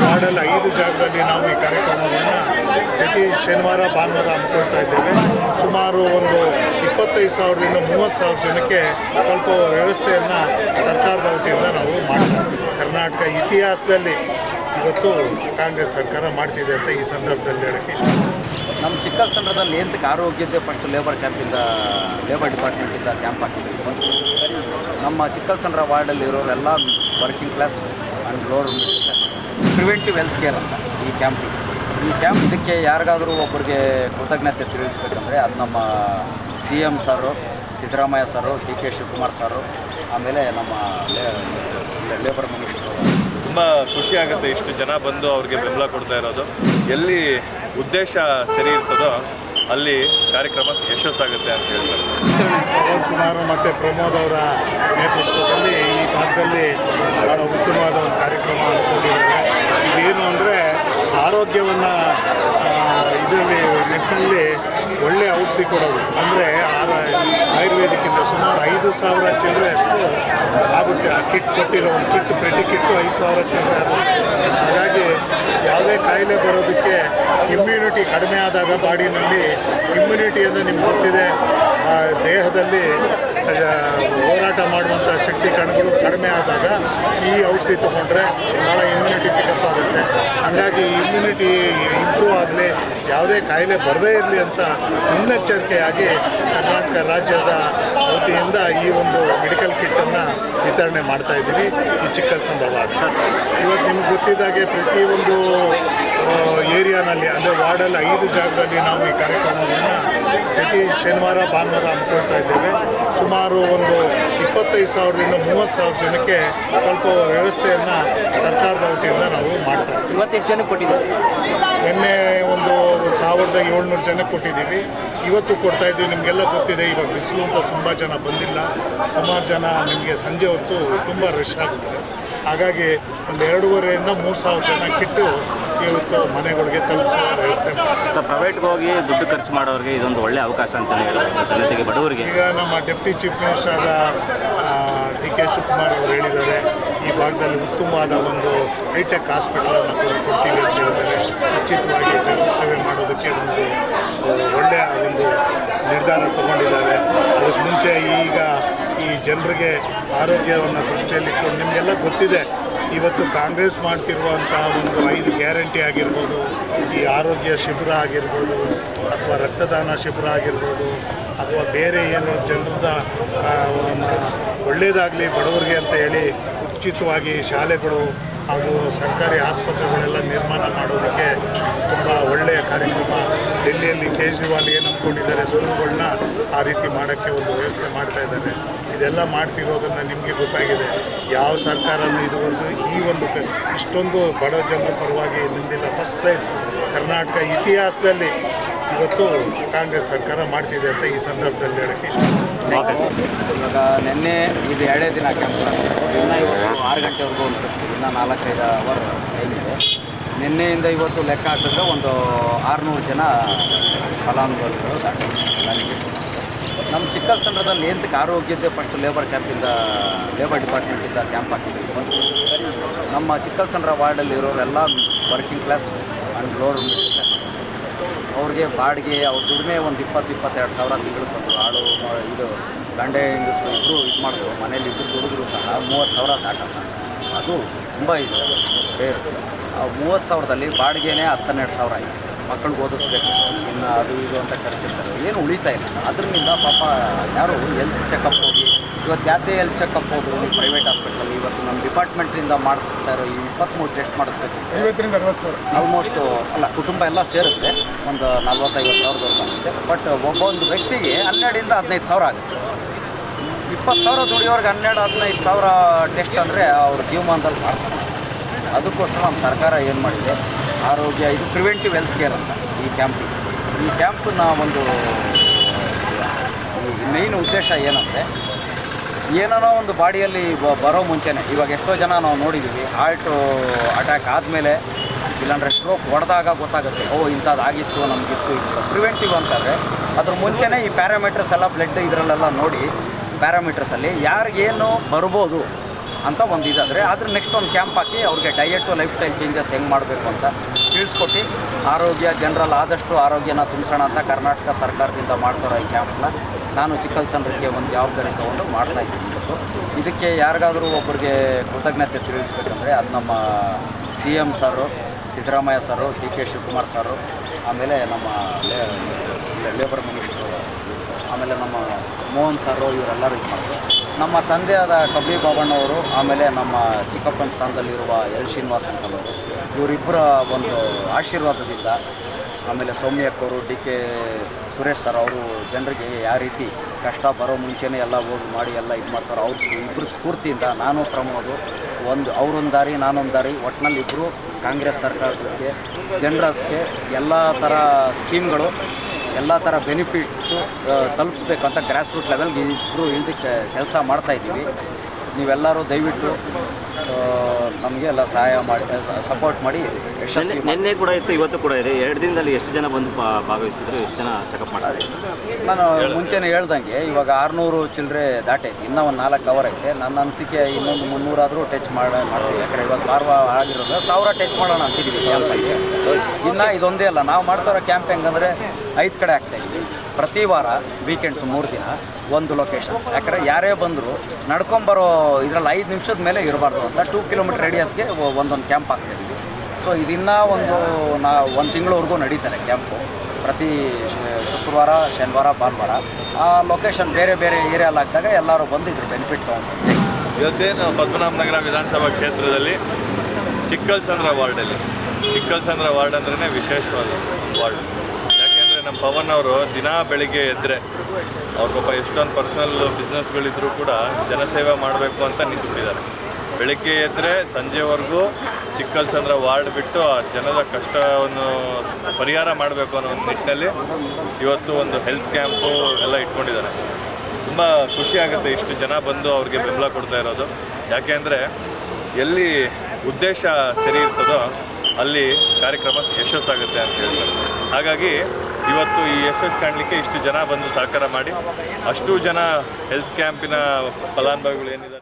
ವಾರ್ಡಲ್ಲಿ ಐದು ಜಾಗದಲ್ಲಿ ನಾವು ಈ ಕಾರ್ಯಕ್ರಮವನ್ನು ಪ್ರತಿ ಶನಿವಾರ, ಭಾನುವಾರ ಹಮ್ಮಿಕೊಳ್ತಾ ಇದ್ದೇವೆ. ಸುಮಾರು ಒಂದು ಇಪ್ಪತ್ತೈದು ಸಾವಿರದಿಂದ ಮೂವತ್ತು ಸಾವಿರ ಜನಕ್ಕೆ ತಲುಪುವ ವ್ಯವಸ್ಥೆಯನ್ನು ಸರ್ಕಾರದ ವತಿಯಿಂದ ನಾವು ಮಾಡ್ತೀವಿ ಕರ್ನಾಟಕ ಇತಿಹಾಸದಲ್ಲಿ ಇವತ್ತು ಕಾಂಗ್ರೆಸ್ ಸರ್ಕಾರ ಮಾಡ್ತಿದೆ ಅಂತ ಈ ಸಂದರ್ಭದಲ್ಲಿ ಹೇಳೋಕ್ಕೆ ಇಷ್ಟ ನಮ್ಮ ಚಿಕ್ಕಲ್ಸಂದ್ರದಲ್ಲಿ ಎಂತಕ್ಕೆ ಆರೋಗ್ಯದ ಫಸ್ಟ್ ಲೇಬರ್ ಕ್ಯಾಂಪಿಂದ ಲೇಬರ್ ಡಿಪಾರ್ಟ್ಮೆಂಟಿಂದ ಕ್ಯಾಂಪ್ ಹಾಕಿದ್ದೀವಿ ನಮ್ಮ ಚಿಕ್ಕಲ್ಸಂದ್ರ ವಾರ್ಡಲ್ಲಿ ಇರೋರೆಲ್ಲ working class and middle class preventive health care ಅಂತ ಈ ಕ್ಯಾಂಪ್ ಈ ಕ್ಯಾಂಪ್ ಇದಕ್ಕೆ ಯಾರಿಗಾದರೂ ಒಬ್ಬರಿಗೆ ಕೃತಜ್ಞತೆ ತಿಳಿಸ್ಬೇಕಂದ್ರೆ ಅದು ನಮ್ಮ C M sir Siddaramaiah sir D K Shivakumar sir ಆಮೇಲೆ ನಮ್ಮ ಲೇಬರ್ ಮಿನಿಸ್ಟ್ರು ತುಂಬ ಖುಷಿ ಆಗುತ್ತೆ ಇಷ್ಟು ಜನ ಬಂದು ಅವ್ರಿಗೆ ಬೆಂಬಲ ಕೊಡ್ತಾ ಇರೋದು. ಎಲ್ಲಿ ಉದ್ದೇಶ ಸರಿ ಇರ್ತದೋ ಅಲ್ಲಿ ಕಾರ್ಯಕ್ರಮ ಯಶಸ್ಸಾಗುತ್ತೆ ಅಂತ ಹೇಳ್ತಾರೆ. ಕುಮಾರ್ ಮತ್ತು ಪ್ರಮೋದ್ ಅವರ ನೇತೃತ್ವದಲ್ಲಿ ಈ ಭಾಗದಲ್ಲಿ ಭಾಳ ಉತ್ತಮವಾದ ಒಂದು ಕಾರ್ಯಕ್ರಮ ಅಂದ್ಕೊಂಡಿದ್ದಾರೆ ಇದೇನು ಅಂದರೆ ಆರೋಗ್ಯವನ್ನು ಇದರಲ್ಲಿ ನಿಟ್ಟಿನಲ್ಲಿ ಒಳ್ಳೆಯ ಔಷಧಿ ಕೊಡೋದು. ಅಂದರೆ ಆಯುರ್ವೇದಿಕ್ಕಿಂತ ಸುಮಾರು ಐದು ಸಾವಿರ ಚಿಲ್ಲರೆ ಅಷ್ಟು ಆಗುತ್ತೆ. ಆ ಕಿಟ್ ಕೊಟ್ಟಿರೋ ಒಂದು ಕಿಟ್ ಪ್ರತಿ ಕಿಟ್ಟು ಐದು ಸಾವಿರ ಚಿಲ್ಲರೆ ಆಗುತ್ತೆ ಹಾಗಾಗಿ ಯಾವುದೇ ಕಾಯಿಲೆ ಬರೋದಕ್ಕೆ ಇಮ್ಯುನಿಟಿ ಕಡಿಮೆ ಆದಾಗ ಬಾಡಿನಲ್ಲಿ ಇಮ್ಯುನಿಟಿ ಅಂದರೆ ನಿಮ್ಗೆ ಗೊತ್ತಿದೆ ದೇಹದಲ್ಲಿ ಹೋರಾಟ ಮಾಡುವಂಥ ಶಕ್ತಿ ಕಣಗಳು ಕಡಿಮೆ ಆದಾಗ ಈ ಔಷಧಿ ತೊಗೊಂಡ್ರೆ ಭಾಳ ಇಮ್ಯುನಿಟಿ ಪಿಕಪ್ ಆಗುತ್ತೆ. ಹಾಗಾಗಿ ಇಮ್ಯುನಿಟಿ ಇಂಪ್ರೂವ್ ಆಗಲಿ ಯಾವುದೇ ಕಾಯಿಲೆ ಬರದೇ ಇರಲಿ ಅಂತ ಮುನ್ನೆಚ್ಚರಿಕೆಯಾಗಿ ಕರ್ನಾಟಕ ರಾಜ್ಯದ ವತಿಯಿಂದ ಈ ಒಂದು ಮೆಡಿಕಲ್ ಕಿಟ್ಟನ್ನು ವಿತರಣೆ ಮಾಡ್ತಾ ಇದ್ದೀವಿ. ಈ ಚಿಕ್ಕ ಸಂಭವ ಇವತ್ತು ನಿಮ್ಗೆ ಗೊತ್ತಿದ್ದಾಗೆ ಪ್ರತಿಯೊಂದು ಏರಿಯಾನಲ್ಲಿ ಅಂದರೆ ವಾರ್ಡಲ್ಲಿ ಐದು ಜಾಗದಲ್ಲಿ ನಾವು ಈ ಕಾರ್ಯಕ್ರಮವನ್ನು ಪ್ರತಿ ಶನಿವಾರ ಭಾನುವಾರ ಹಮ್ಮಿಕೊಳ್ತಾ ಇದ್ದೇವೆ. ಸುಮಾರು ಒಂದು ಇಪ್ಪತ್ತೈದು ಸಾವಿರದಿಂದ ಮೂವತ್ತು ಸಾವಿರ ಜನಕ್ಕೆ ತಲುಪುವ ವ್ಯವಸ್ಥೆಯನ್ನು ಸರ್ಕಾರದ ವತಿಯಿಂದ ನಾವು ಮಾಡ್ತಾ ಇದ್ದೀವಿ. ಇವತ್ತೆಷ್ಟು ಜನಕ್ಕೆ ಕೊಟ್ಟಿದ್ದೀವಿ ನಿನ್ನೆ ಒಂದು ಸಾವಿರದ ಏಳ್ನೂರು ಜನಕ್ಕೆ ಕೊಟ್ಟಿದ್ದೀವಿ. ಇವತ್ತು ಕೊಡ್ತಾ ಇದ್ದೀವಿ. ನಿಮಗೆಲ್ಲ ಗೊತ್ತಿದೆ ಇವಾಗ ಬಿಸಿಲು ಅಂತ ತುಂಬ ಜನ ಬಂದಿಲ್ಲ. ಸುಮಾರು ಜನ ನಿಮಗೆ ಸಂಜೆ ಹೊತ್ತು ತುಂಬ ರಶ್ ಆಗುತ್ತೆ. ಹಾಗಾಗಿ ಒಂದು ಎರಡೂವರೆಯಿಂದ ಮೂರು ಸಾವಿರ ಜನ ಕಿಟ್ಟು ಇವತ್ತು ಮನೆಗಳಿಗೆ ತಲುಪಿಸುವ ವ್ಯವಸ್ಥೆ. ಪ್ರೈವೇಟ್ಗೆ ಹೋಗಿ ದುಡ್ಡು ಖರ್ಚು ಮಾಡೋರಿಗೆ ಇದೊಂದು ಒಳ್ಳೆ ಅವಕಾಶ ಅಂತ ಹೇಳ್ಬೋದು ಜನತೆಗೆ ಬಡವರಿಗೆ. ಈಗ ನಮ್ಮ ಡೆಪ್ಟಿ ಚೀಫ್ ಮಿನಿಸ್ಟರ್ ಆದ ಡಿ ಕೆ ಶಿವಕುಮಾರ್ ಅವರು ಹೇಳಿದ್ದಾರೆ ಈ ಭಾಗದಲ್ಲಿ ಉತ್ತಮವಾದ ಒಂದು ಹೈಟೆಕ್ ಹಾಸ್ಪಿಟಲನ್ನು ಕೂಡ ಕೊಡ್ತೀವಿ ಅಂತ ಹೇಳಿದ್ದಾರೆ. ಉಚಿತವಾಗಿ ಜನರ ಸೇವೆ ಮಾಡೋದಕ್ಕೆ ಒಂದು ಒಳ್ಳೆಯ ಒಂದು ನಿರ್ಧಾರ ತಗೊಂಡಿದ್ದಾರೆ. ಅದಕ್ಕೆ ಮುಂಚೆ ಈಗ ಈ ಜನರಿಗೆ ಆರೋಗ್ಯವನ್ನು ದೃಷ್ಟಿಯಲ್ಲಿ ನಿಮಗೆಲ್ಲ ಗೊತ್ತಿದೆ ಇವತ್ತು ಕಾಂಗ್ರೆಸ್ ಮಾಡ್ತಿರುವಂತಹ ಒಂದು ಐದು ಗ್ಯಾರಂಟಿ ಆಗಿರ್ಬೋದು, ಈ ಆರೋಗ್ಯ ಶಿಬಿರ ಆಗಿರ್ಬೋದು, ಅಥವಾ ರಕ್ತದಾನ ಶಿಬಿರ ಆಗಿರ್ಬೋದು, ಅಥವಾ ಬೇರೆ ಏನು ಜನರದ ಒಳ್ಳೆಯದಾಗಲಿ ಬಡವರಿಗೆ ಅಂತ ಹೇಳಿ ಉಚಿತವಾಗಿ ಶಾಲೆಗಳು ಹಾಗೂ ಸರ್ಕಾರಿ ಆಸ್ಪತ್ರೆಗಳೆಲ್ಲ ನಿರ್ಮಾಣ ಮಾಡೋದಕ್ಕೆ ತುಂಬ ಒಳ್ಳೆಯ ಕಾರ್ಯಕ್ರಮ. ಡೆಲ್ಲಿಯಲ್ಲಿ ಕೇಜ್ರಿವಾಲ್ ಏನು ಅಂದ್ಕೊಂಡಿದ್ದಾರೆ ಸ್ಕೂಲ್ಗಳನ್ನ ಆ ರೀತಿ ಮಾಡೋಕ್ಕೆ ಒಂದು ವ್ಯವಸ್ಥೆ ಮಾಡ್ತಾ ಇದ್ದಾರೆ. ಇದೆಲ್ಲ ಮಾಡ್ತಿರೋದನ್ನು ನಿಮಗೆ ಗೊತ್ತಾಗಿದೆ. ಯಾವ ಸರ್ಕಾರನೂ ಇದುವರೆಗೂ ಈ ಒಂದು ಇಷ್ಟೊಂದು ಬಡ ಜನರ ಪರವಾಗಿ ನಿಂದಿಲ್ಲ ಫಸ್ಟ್ ಟೈಮ್ ಕರ್ನಾಟಕ ಇತಿಹಾಸದಲ್ಲಿ ಇವತ್ತು ಕಾಂಗ್ರೆಸ್ ಸರ್ಕಾರ ಮಾಡ್ತಿದೆ ಅಂತ ಈ ಸಂದರ್ಭದಲ್ಲಿ ಹೇಳೋಕ್ಕೆ ಇಷ್ಟ ಇವಾಗ ನಿನ್ನೆ ಇದು ಎರಡೇ ದಿನ ಕ್ಯಾಂಪ್ ಇನ್ನೂ ಇವತ್ತು ಆರು ಗಂಟೆವರೆಗೂ ನಡೆಸ್ತೀವಿ. ಇನ್ನೂ ನಾಲ್ಕೈದು ಅವರ್ ಇದೆ ನಿನ್ನೆಯಿಂದ ಇವತ್ತು ಲೆಕ್ಕ ಹಾಕಿದ್ರೆ ಒಂದು ಆರುನೂರು ಜನ ಫಲಾನುಭವಿಗಳು ನನಗೆ ನಮ್ಮ ಚಿಕ್ಕಲ್ಸಂದ್ರದಲ್ಲಿ ಎಂತಕ್ಕೆ ಆರೋಗ್ಯದ ಫಸ್ಟ್ ಲೇಬರ್ ಕ್ಯಾಂಪಿಂದ ಲೇಬರ್ ಡಿಪಾರ್ಟ್ಮೆಂಟಿಂದ ಕ್ಯಾಂಪ್ ಹಾಕಿದ್ದೀವಿ. ನಮ್ಮ ಚಿಕ್ಕಲ್ಸಂದ್ರ ವಾರ್ಡಲ್ಲಿ ಇರೋರೆಲ್ಲ working class and lower middle class ಅವ್ರಿಗೆ ಬಾಡಿಗೆ, ಅವ್ರ ದುಡಿಮೆ ಒಂದು ಇಪ್ಪತ್ತು, ಇಪ್ಪತ್ತೆರಡು ಸಾವಿರ ತಿಂಗಳು ಬಂದು ಆಳು ಇದು ಗಂಡೆ ಹೆಂಗಸರು ಇಬ್ಬರು ಇದು ಮಾಡಿದ್ರು ಮನೇಲಿ ಇಬ್ಬರು ದುಡಿದ್ರು ಸಹ ಮೂವತ್ತು ಸಾವಿರ ದಾಟಲ್ಲ. ಅದು ತುಂಬ ಇದೆ. ಆ ಮೂವತ್ತು ಸಾವಿರದಲ್ಲಿ ಬಾಡಿಗೆನೇ ಹತ್ತನ್ನೆರಡು ಸಾವಿರ ಆಯಿತು. ಮಕ್ಕಳಿಗೆ ಓದಿಸ್ಬೇಕು. ಇನ್ನು ಅದು ಇದು ಅಂತ ಖರ್ಚಿರ್ತಾರೆ ಏನು ಉಳಿತಾ ಇಲ್ಲ. ಅದರಿಂದ ಪಾಪ ಯಾರು ಹೆಲ್ತ್ ಚೆಕಪ್ ಹೋಗಿ ಇವತ್ತು ಯಾತೆ ಹೆಲ್ತ್ ಚೆಕಪ್ ಹೋದ್ರು ನೀವು ಪ್ರೈವೇಟ್ ಹಾಸ್ಪಿಟ್ಲಲ್ಲಿ ಇವತ್ತು ನಮ್ಮ ಡಿಪಾರ್ಟ್ಮೆಂಟಿಂದ ಮಾಡಿಸ್ತಾ ಇರೋ ಈ ಇಪ್ಪತ್ತ್ಮೂರು ಟೆಸ್ಟ್ ಮಾಡಿಸ್ಬೇಕು ಐವತ್ತರಿಂದ ಅರವತ್ತು ಸಾವಿರ. ಆಲ್ಮೋಸ್ಟ್ ಅಲ್ಲ ಕುಟುಂಬ ಎಲ್ಲ ಸೇರುತ್ತೆ. ಒಂದು ನಲ್ವತ್ತೈವತ್ತು ಸಾವಿರದವರೆಗೂ ಆಗುತ್ತೆ ಬಟ್ ಒಬ್ಬೊಂದು ವ್ಯಕ್ತಿಗೆ ಹನ್ನೆರಡರಿಂದ ಹದಿನೈದು ಸಾವಿರ ಆಗುತ್ತೆ. ಇಪ್ಪತ್ತು ಸಾವಿರ ದುಡಿಯೋರ್ಗೆ ಹನ್ನೆರಡು ಹದಿನೈದು ಸಾವಿರ ಟೆಸ್ಟ್ ಅಂದರೆ ಅವ್ರ ಜೀವಮಾನದಲ್ಲಿ ಮಾಡಿಸ್ತಾರೆ ಅದಕ್ಕೋಸ್ಕರ ನಮ್ಮ ಸರ್ಕಾರ ಏನು ಮಾಡಿದೆ? ಆರೋಗ್ಯ, ಇದು ಪ್ರಿವೆಂಟಿವ್ ಹೆಲ್ತ್ ಕೇರ್ ಅಂತ ಈ ಕ್ಯಾಂಪ್ ಈ ಕ್ಯಾಂಪ್ನ ಒಂದು ಮೇಯ್ನ್ ಉದ್ದೇಶ ಏನಂದರೆ ಏನೋ ಒಂದು ಬಾಡಿಯಲ್ಲಿ ಬರೋ ಮುಂಚೆನೇ, ಇವಾಗ ಎಷ್ಟೋ ಜನ ನಾವು ನೋಡಿದ್ದೀವಿ ಹಾರ್ಟ್ ಅಟ್ಯಾಕ್ ಆದಮೇಲೆ ಇಲ್ಲಾಂದರೆ ಸ್ಟ್ರೋಕ್ ಹೊಡೆದಾಗ ಗೊತ್ತಾಗುತ್ತೆ, ಓ ಇಂಥದ್ದಾಗಿತ್ತು ನಮಗಿತ್ತು ಇತ್ತು ಪ್ರಿವೆಂಟಿವ್ ಅಂತಂದರೆ, ಅದ್ರ ಮುಂಚೆನೇ ಈ ಪ್ಯಾರಾಮೀಟರ್ಸ್ ಎಲ್ಲ ಬ್ಲಡ್ ಇದರಲ್ಲೆಲ್ಲ ನೋಡಿ ಪ್ಯಾರಾಮೀಟರ್ಸಲ್ಲಿ ಯಾರಿಗೇನು ಬರ್ಬೋದು ಅಂತ ಒಂದು ಇದಾದರೆ ಆದರೆ ನೆಕ್ಸ್ಟ್ ಒಂದು ಕ್ಯಾಂಪ್ ಹಾಕಿ ಅವ್ರಿಗೆ ಡಯಟು ಲೈಫ್ ಸ್ಟೈಲ್ ಚೇಂಜಸ್ ಹೆಂಗೆ ಮಾಡಬೇಕು ಅಂತ ತಿಳಿಸ್ಕೊಟ್ಟು ಆರೋಗ್ಯ ಜನರಲ್ ಆದಷ್ಟು ಆರೋಗ್ಯನ ತುಂಬಿಸೋಣ ಅಂತ ಕರ್ನಾಟಕ ಸರ್ಕಾರದಿಂದ ಮಾಡ್ತಾರೋ ಈ ಕ್ಯಾಂಪ್ನ ನಾನು ಚಿಕ್ಕಲ್ಸಂದ್ರಕ್ಕೆ ಒಂದು ಜವಾಬ್ದಾರಿ ತೊಗೊಂಡು ಮಾಡ್ತಾ ಇದ್ದೀನಿ. ಇವತ್ತು ಇದಕ್ಕೆ ಯಾರಿಗಾದರೂ ಒಬ್ಬರಿಗೆ ಕೃತಜ್ಞತೆ ತಿಳಿಸ್ಬೇಕಂದ್ರೆ ಅದು ನಮ್ಮ C M sir, Siddaramaiah sir, D K Shivakumar sir, ಆಮೇಲೆ ನಮ್ಮ ಲೇಬರ್ ಮಿನಿಸ್ಟ್ರು ಆಮೇಲೆ ನಮ್ಮ ಮೋಹನ್ ಸರ್ರು ಇವರೆಲ್ಲರೂ ಇದು ಮಾಡ್ತಾರೆ ನಮ್ಮ ತಂದೆಯಾದ ಕಬ್ಬಿ ಬಾಬಣ್ಣವರು, ಆಮೇಲೆ ನಮ್ಮ ಚಿಕ್ಕಪ್ಪನ ಸ್ಥಾನದಲ್ಲಿರುವ ಎಲ್ ಶ್ರೀನಿವಾಸ್ ಅಂಕಲ್ ಇವರಿಬ್ಬರ ಒಂದು ಆಶೀರ್ವಾದದಿಂದ ಆಮೇಲೆ ಸೌಮ್ಯಕ್ಕವರು, ಡಿ ಕೆ ಸುರೇಶ್ ಸರ್ ಅವರು ಜನರಿಗೆ ಯಾವ ರೀತಿ ಕಷ್ಟ ಬರೋ ಮುಂಚೆನೇ ಎಲ್ಲ ಹೋಗಿ ಮಾಡಿ ಎಲ್ಲ ಇದು ಮಾಡ್ತಾರೆ, ಅವ್ರ ಇಬ್ಬರು ಸ್ಫೂರ್ತಿಯಿಂದ ನಾನು ಪ್ರಮೋದು, ಒಂದು ಅವರೊಂದು ದಾರಿ, ನಾನೊಂದು ದಾರಿ ಒಟ್ಟಿನಲ್ಲಿ ಇಬ್ಬರು ಕಾಂಗ್ರೆಸ್ ಸರ್ಕಾರಕ್ಕೆ, ಜನರಕ್ಕೆ ಎಲ್ಲ ಥರ ಸ್ಕೀಮ್ಗಳು ಎಲ್ಲ ಥರ ಬೆನಿಫಿಟ್ಸು ಅಂತ ಗ್ರಾಸ್ ರೂಟ್ ಲೆವೆಲ್ಗೆ ಇಬ್ಬರು ಇಳಿದಕ್ಕೆ ಕೆಲಸ ಮಾಡ್ತಾಯಿದ್ದೀವಿ ನೀವೆಲ್ಲರೂ ದಯವಿಟ್ಟು ನಮಗೆ ಎಲ್ಲ ಸಹಾಯ ಮಾಡಿ ಸಪೋರ್ಟ್ ಮಾಡಿ ಯಶಸ್ವಿ ನಿನ್ನೆ ಕೂಡ ಇತ್ತು ಇವತ್ತು ಕೂಡ ಇದೆ. ಎರಡು ದಿನದಲ್ಲಿ ಎಷ್ಟು ಜನ ಬಂದು ಭಾಗವಹಿಸಿದ್ರು ಎಷ್ಟು ಜನ ಚೆಕಪ್ ಮಾಡ್ತಾರೆ? ನಾನು ಮುಂಚೆನೇ ಹೇಳ್ದಂಗೆ ಇವಾಗ ಆರುನೂರು ಚಿಲ್ಲರೆ ದಾಟೈತಿ. ಇನ್ನೂ ಒಂದು ನಾಲ್ಕು ಅವರ್ ಐತೆ. ನನ್ನ ಅನಿಸಿಕೆ ಇನ್ನೊಂದು ಮುನ್ನೂರಾದರೂ ಟಚ್ ಮಾಡ ಮಾಡ್ತೀವಿ. ಯಾಕಂದರೆ ಇವಾಗ ವಾರ ಆಗಿರೋದು ಸಾವಿರ ಟಚ್ ಮಾಡೋಣ ಅಂತಿದ್ದೀವಿ ಕ್ಯಾಂಪಲ್ಲಿ ಇನ್ನು ಇದೊಂದೇ ಅಲ್ಲ. ನಾವು ಮಾಡ್ತಾರೋ ಕ್ಯಾಂಪ್ ಹೆಂಗಂದರೆ ಐದು ಕಡೆ ಆಗ್ತಾ ಇದ್ವಿ ಪ್ರತಿ ವಾರ ವೀಕೆಂಡ್ಸ್ ಮೂರು ದಿನ ಒಂದು ಲೊಕೇಶನ್ ಯಾಕಂದರೆ ಯಾರೇ ಬಂದರೂ ನಡ್ಕೊಂಬರೋ ಇದರಲ್ಲಿ ಐದು ನಿಮಿಷದ ಮೇಲೆ ಇರಬಾರ್ದು ಅಂತ ಟೂ ಕಿಲೋಮೀಟರ್ ರೇಡಿಯಸ್ಗೆ ಒಂದೊಂದು ಕ್ಯಾಂಪ್ ಆಗ್ತಾ ಇದ್ವಿ ಸೊ ಇದಿನ್ನ ಒಂದು ನಾ ಒಂದು ತಿಂಗಳವರೆಗೂ ನಡೀತಾರೆ ಕ್ಯಾಂಪು ಪ್ರತಿ ಶುಕ್ರವಾರ, ಶನಿವಾರ, ಭಾನುವಾರ ಆ ಲೊಕೇಶನ್ ಬೇರೆ ಬೇರೆ ಏರಿಯಲ್ಲಿ ಹಾಕಿದಾಗ ಎಲ್ಲರೂ ಬಂದು ಇದ್ರ ಬೆನಿಫಿಟ್ ತೊಗೊಂಡು ಇವತ್ತೇನು ಪದ್ಮನಾಭನಗರ ವಿಧಾನಸಭಾ ಕ್ಷೇತ್ರದಲ್ಲಿ ಚಿಕ್ಕಲ್ಸಂದ್ರ ವಾರ್ಡಲ್ಲಿ ಚಿಕ್ಕಲ್ಸಂದ್ರ ವಾರ್ಡ್ ಅಂದ್ರೇ ವಿಶೇಷವಾದ ವಾರ್ಡ್. ಪವನ್ ಅವರು ದಿನಾ ಬೆಳಿಗ್ಗೆ ಎದ್ದರೆ ಅವ್ರ ಪಾಪ ಎಷ್ಟೊಂದು ಪರ್ಸ್ನಲ್ ಬಿಸ್ನೆಸ್ಗಳಿದ್ರು ಕೂಡ ಜನಸೇವೆ ಮಾಡಬೇಕು ಅಂತ ನಿಂತುಬಿಟ್ಟಿದ್ದಾರೆ. ಬೆಳಿಗ್ಗೆ ಎದ್ದರೆ ಸಂಜೆವರೆಗೂ ಚಿಕ್ಕಲ್ಸಂದ್ರ ವಾರ್ಡ್ ಬಿಟ್ಟು ಆ ಜನರ ಕಷ್ಟವನ್ನು ಪರಿಹಾರ ಮಾಡಬೇಕು ಅನ್ನೋ ಒಂದು ನಿಟ್ಟಿನಲ್ಲಿ ಇವತ್ತು ಒಂದು ಹೆಲ್ತ್ ಕ್ಯಾಂಪು ಎಲ್ಲ ಇಟ್ಕೊಂಡಿದ್ದಾರೆ. ತುಂಬ ಖುಷಿ ಆಗುತ್ತೆ ಇಷ್ಟು ಜನ ಬಂದು ಅವ್ರಿಗೆ ಬೆಂಬಲ ಕೊಡ್ತಾ ಇರೋದು. ಯಾಕೆ ಅಂದರೆ ಎಲ್ಲಿ ಉದ್ದೇಶ ಸರಿ ಇರ್ತದೋ ಅಲ್ಲಿ ಕಾರ್ಯಕ್ರಮ ಯಶಸ್ಸಾಗುತ್ತೆ ಅಂತ ಹೇಳ್ತಾರೆ. ಹಾಗಾಗಿ ಇವತ್ತು ಈ ಯಶಸ್ಸು ಕಾಣಲಿಕ್ಕೆ ಇಷ್ಟು ಜನ ಬಂದು ಸಹಕಾರ ಮಾಡಿ ಅಷ್ಟು ಜನ ಹೆಲ್ತ್ ಕ್ಯಾಂಪಿನ ಫಲಾನುಭವಿಗಳು ಏನಿದ್ದಾರೆ.